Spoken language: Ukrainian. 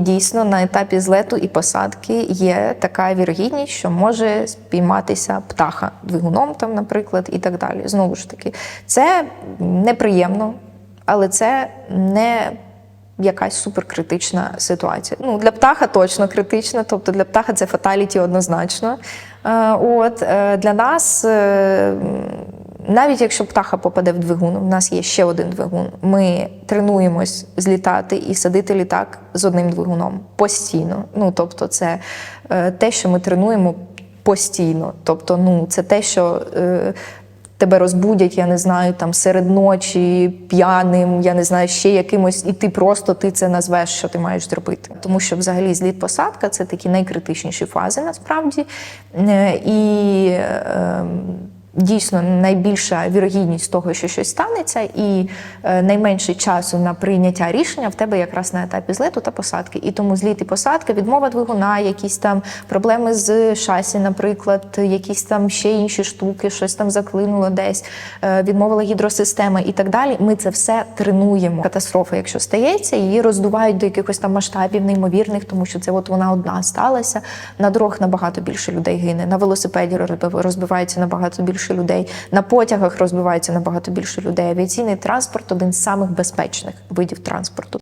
Дійсно, на етапі злету і посадки є така вірогідність, що може спійматися птаха двигуном, там, наприклад, і так далі. Знову ж таки, це неприємно, але це не якась суперкритична ситуація. Ну, для птаха точно критична, тобто для птаха це фаталіті однозначно. Е, От е, для нас. Навіть якщо птаха попаде в двигун, у нас є ще один двигун. Ми тренуємось злітати і садити літак з одним двигуном постійно. Ну тобто, це е, те, що ми тренуємо постійно. Тобто, ну це те, що е, тебе розбудять, я не знаю, там серед ночі, п'яним, я не знаю, ще якимось, і ти просто ти це назвеш, що ти маєш зробити. Тому що взагалі зліт посадка це такі найкритичніші фази насправді. Е, е, дійсно найбільша вірогідність того, що щось станеться, і е, найменше часу на прийняття рішення в тебе якраз на етапі злету та посадки. І тому зліт і посадка, відмова двигуна, якісь там проблеми з шасі, наприклад, якісь там ще інші штуки, щось там заклинуло десь, е, відмовила гідросистема і так далі. Ми це все тренуємо. Катастрофа, якщо стається, її роздувають до якихось там масштабів неймовірних, тому що це от вона одна сталася. На дорогах набагато більше людей гине. На велосипеді розбив- розбивається набагато більше людей. На потягах розбивається набагато більше людей. Авіаційний транспорт один з самих безпечних видів транспорту.